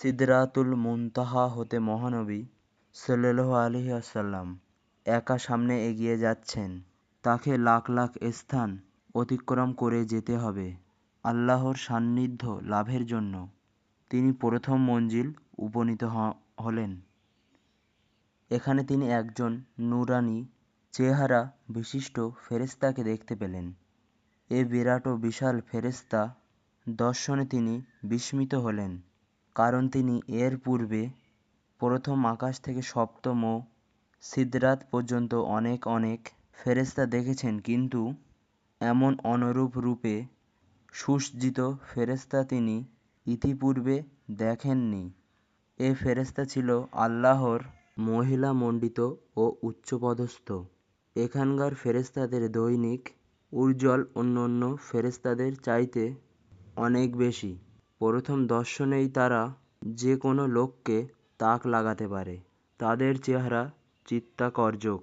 সিদরাতুল মুনতাহা হতে মহানবী সাল্লাল্লাহু আলাইহি আসাল্লাম একা সামনে এগিয়ে যাচ্ছেন। তাকে লাখ লাখ স্থান অতিক্রম করে যেতে হবে আল্লাহর সান্নিধ্য লাভের জন্য। তিনি প্রথম মঞ্জিল উপনীত হলেন। এখানে তিনি একজন নুরানি চেহারা বিশিষ্ট ফেরেস্তাকে দেখতে পেলেন। এ বিরাট ও বিশাল ফেরেস্তা দর্শনে তিনি বিস্মিত হলেন। কারণ তিনি এর পূর্বে প্রথম আকাশ থেকে সপ্তম ও সিদরাত পর্যন্ত অনেক অনেক ফেরেস্তা দেখেছেন, কিন্তু এমন অনুরূপ রূপে সুসজ্জিত ফেরেস্তা তিনি ইতিপূর্বে দেখেননি। এ ফেরেস্তা ছিল আল্লাহর মহিলা মণ্ডিত ও উচ্চপদস্থ। এখানকার ফেরেস্তাদের দৈনিক উজ্জ্বল অন্য অন্য ফেরেস্তাদের চাইতে অনেক বেশি। প্রথম দর্শনেই তারা যে কোনো লোককে তাক লাগাতে পারে। তাদের চেহারা চিত্তাকর্ষক